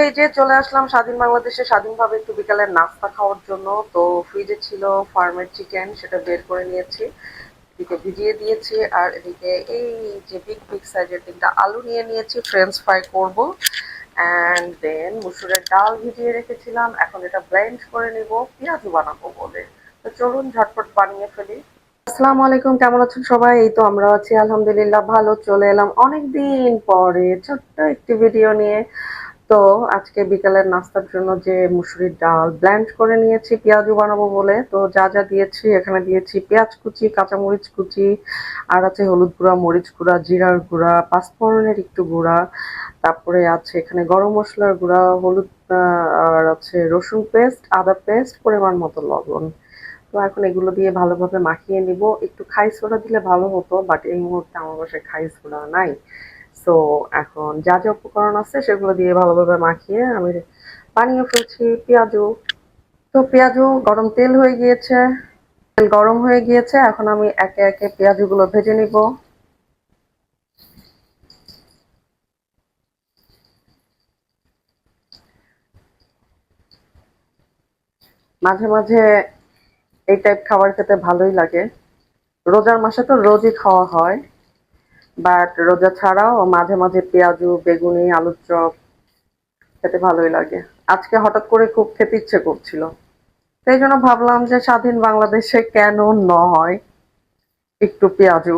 এই যে চলে আসলাম স্বাধীন বাংলাদেশে। স্বাধীনভাবে একটু বিকালের নাস্তা খাওয়ার জন্য। তো ফ্রিজে ছিল ফার্মের চিকেন, সেটা বের করে নিয়েছি। এদিকে ভিজিয়ে দিয়েছি, আর এদিকে এই যে বিগ বিগ সাইজের তিনটা আলু নিয়ে নিয়েছি। ফ্রেঞ্চ ফ্রাই করব। অ্যান্ড দেন মুসুরের ডাল ভিজিয়ে রেখেছিলাম। এখন এটা ব্লেন্ড করে নিব পেঁয়াজু বানাবো বলে। তো চলুন ঝটপট বানিয়ে ফেলি। আসসালামু আলাইকুম, কেমন আছেন সবাই? এই তো আমরা আছি, আলহামদুলিল্লাহ, ভালো। চলে এলাম অনেক দিন পরে ছোট্ট একটি ভিডিও নিয়ে। তো আজকে বিকালের নাস্তার জন্য যে মুসুরির ডাল ব্ল্যান্ড করে নিয়েছি পেঁয়াজু বানাবো বলে। তো যা যা দিয়েছি, এখানে দিয়েছি পেঁয়াজ কুচি, কাঁচামরিচ কুচি, আর আছে হলুদ গুঁড়া, মরিচ গুঁড়া, জিরার গুঁড়া, পাঁচফোড়নের একটু গুঁড়া। তারপরে আছে এখানে গরম মশলার গুঁড়া, হলুদ আর আছে রসুন পেস্ট, আদা পেস্ট, পরিমাণ মতো লবণ। তো এখন এগুলো দিয়ে ভালোভাবে মাখিয়ে নিব। একটু খাই সোডা দিলে ভালো হতো, বাট এই মুহূর্তে আমার বাসায় খাই সোডা নাই। সো এখন যা যা উপকরণ আছে সেগুলো দিয়ে ভালোভাবে মাখিয়ে আমি বানিয়ে ফেলছি পেঁয়াজু তো পেঁয়াজু গরম তেল হয়ে গিয়েছে, তেল গরম হয়ে গিয়েছে, এখন আমি একে একে পেঁয়াজুগুলো ভেজে নিব। মাঝে মাঝে এই টাইপ খাবার খেতে ভালোই লাগে। রোজার মাসে তো রোজই খাওয়া হয়। বাট রোজা ছাড়াও মাঝে মাঝে পেঁয়াজু, বেগুনি, আলুর চপ খেতে ভালোই লাগে। আজকে হঠাৎ করে খুব খেতে ইচ্ছে করছিল। সেই জন্য ভাবলাম যে স্বাধীন বাংলাদেশে কেন ন হয় একটু পেঁয়াজু।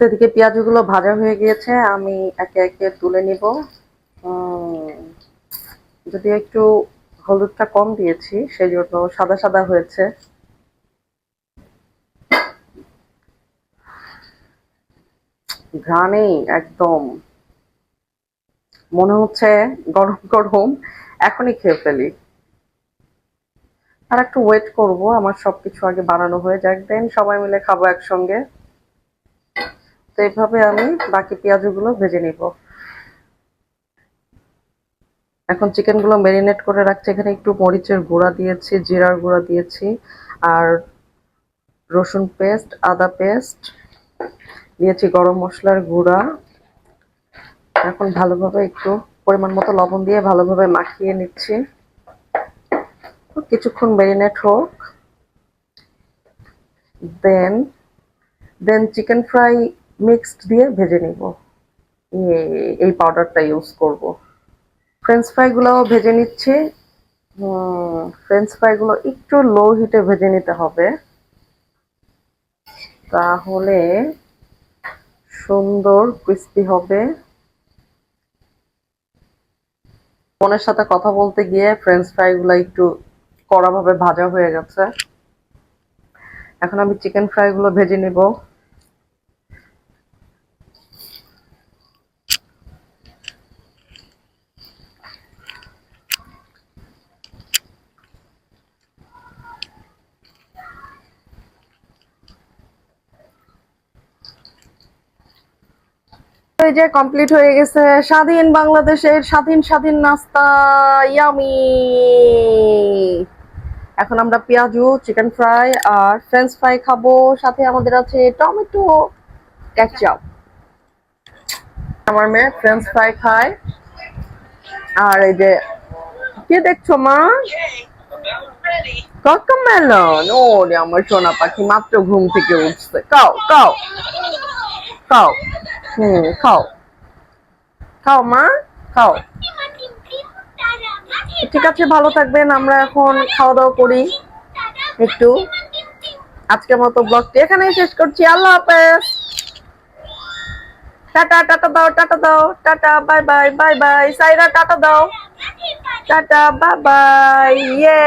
এদিকে পেঁয়াজগুলো ভাজা হয়ে গিয়েছে, আমি একে একে তুলে নিব। যদি একটু হলুদটা কম দিয়েছি সেই জন্য সাদা সাদা হয়েছে। ঘ্রাণেই একদম। মনে হচ্ছে গরম গরম, এখনই খেয়ে ফেলি। আর একটু ওয়েট করব, আমার সবকিছু আগে বানানো হয়ে যাক দেন সবাই মিলে খাব একসঙ্গে। তো এইভাবে আমি বাকি পেঁয়াজগুলো ভেজে নিব। এখন চিকেনগুলো ম্যারিনেট করে রাখছি। এখানে একটু মরিচের গুঁড়া দিয়েছি, জিরার গুঁড়া দিয়েছি আর রসুন পেস্ট, আদা পেস্ট, দিয়েছি গরম মশলার গুঁড়া। এখন ভালোভাবে একটু পরিমাণ মতো লবণ দিয়ে ভালোভাবে মাখিয়ে নিচ্ছি। কিছুক্ষণ ম্যারিনেট হোক। Then then chicken fry mixed দিয়ে ভেজে নিব। এই পাউডারটা ইউজ করব। ফ্রেঞ্চ ফ্রাইগুলোও ভেজে নিচ্ছি। ফ্রেঞ্চ ফ্রাইগুলো একটু লো হিটে ভেজে নিতে হবে। তাহলে সুন্দর ক্রিস্পি হবে। বোনের সাথে কথা বলতে গিয়ে ফ্রেঞ্চ ফ্রাইগুলো একটু কড়াভাবে ভাজা হয়ে গেছে। এখন আমি চিকেন ফ্রাইগুলো ভেজে নিব। এই যে কমপ্লিট হয়ে গেছে স্বাধীন বাংলাদেশের স্বাধীন স্বাধীন নাস্তা ইয়ামি এখন আমরা পেঁয়াজু চিকেন ফ্রাই আর ফ্রেঞ্চ ফ্রাই খাব। সাথে আমাদের আছে টমেটো কেচাপ আমার মেয়ে ফ্রেঞ্চ ফ্রাই খায়। আর এই যে, কি দেখছ মা? ককমেলন। ও রে আমার সোনা পাখি মাত্র ঘুম থেকে উঠছে। কাও কাও কাও খাও হুম, খাও। খাও, মা, খাও। ঠিক আছে, ভালো থাকবেন, আমরা এখন খাওয়া দাওয়া করি। একটু। আজকের মতো ব্লগটি এখানেই শেষ করছি। আল্লাহ হাফেজ। টাটা টাটা দাও টাটা দাও। Tata, bye bye bye bye. Saira, tata দাও। Tata, bye bye. ইয়ে।